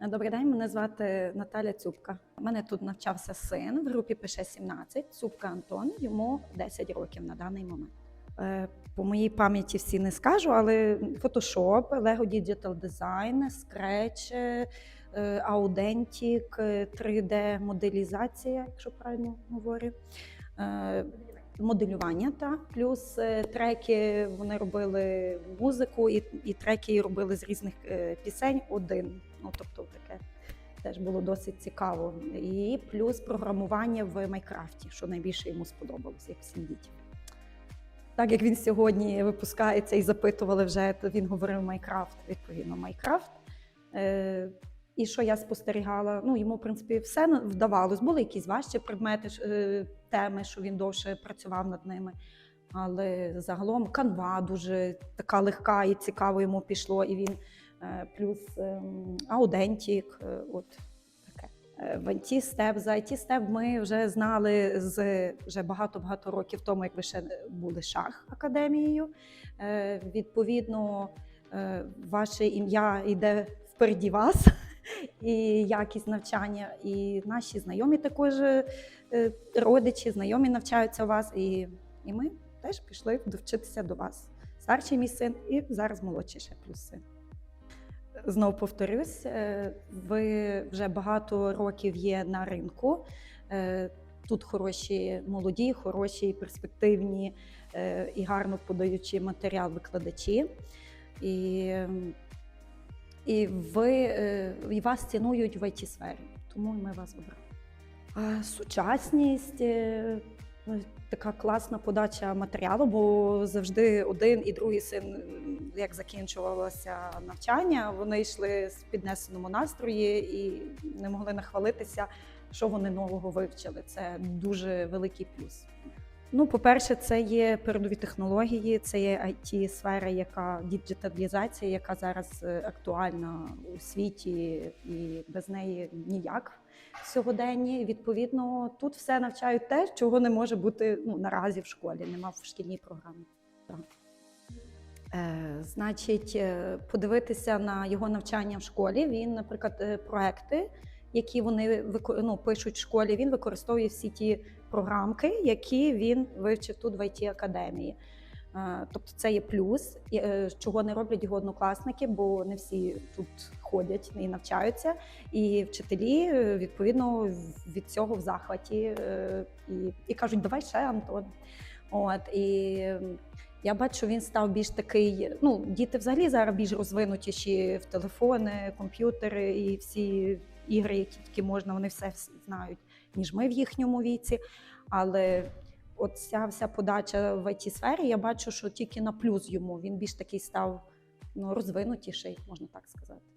Добрий день, мене звати Наталя Цюбка. У мене тут навчався син в групі ПШ-17, Цюбка Антон, йому 10 років на даний момент. Е, По моїй пам'яті всі не скажу, але Photoshop, Lego Digital Design, Scratch, е, Authentic, 3D-моделізація, якщо правильно говорю. Е, Моделювання, так. Плюс е, треки вони робили музику, і, і треки робили з різних е, пісень один. Ну, тобто таке теж було досить цікаво. І плюс програмування в Майкрафті, що найбільше йому сподобалось, як всім дітям. Так як він сьогодні випускається і запитували вже, то він говорив Майкрафт, відповідно, Майкрафт. І що я спостерігала? Ну, йому, в принципі, все вдавалось. Були якісь важчі предмети, е, теми, що він довше працював над ними. Але загалом канва дуже така легка і цікаво йому пішло. І він е, плюс ем, аудентік. е, От таке. В IT степ за IT степ ми вже знали з вже багато-багато років тому, як ви ще були шах академією. Відповідно, ваше ім'я йде впереді вас. І якість навчання, і наші знайомі також е, родичі, знайомі навчаються у вас, і, і ми теж пішли довчитися до вас. Старший мій син і зараз молодший ще плюс син. Знову повторюсь, е, ви вже багато років є на ринку. Е, Тут хороші молоді, хороші, перспективні і гарно подаючи матеріал викладачі. І, і ви е, і вас цінують в it сфері тому ми вас обрали. Сучасність, е, ну, така класна подача матеріалу, бо завжди один і другий син, як закінчувалося навчання, вони йшли з піднесеному настрої і не могли нахвалитися, що вони нового вивчили. Це дуже великий плюс. Ну, по-перше, це є передові технології, це є it сфера яка діджиталізація, яка зараз е, актуальна у світі, і без неї ніяк сьогоденні. Відповідно, тут все навчають те, чого не може бути ну, наразі в школі, нема в шкільній програмі. Так. Е, значить, е, подивитися на його навчання в школі. Він, наприклад, е, проекти, які вони ну, пишуть в школі, він використовує всі ті програмки, які він вивчив тут в it академії. Е, Тобто це є плюс, е, чого не роблять його однокласники, бо не всі тут ходять і навчаються. І вчителі е, відповідно від цього в захваті і, і кажуть, давай ще Антон. От і я бачу, він став більш такий. Ну, діти взагалі зараз більш розвинутіші в телефони, комп'ютери і всі ігри, які тільки можна, вони все знають, ніж ми в їхньому віці. Але от ця вся подача в it сфері я бачу, що тільки на плюс йому він більш такий став ну, розвинутіший, можна так сказати.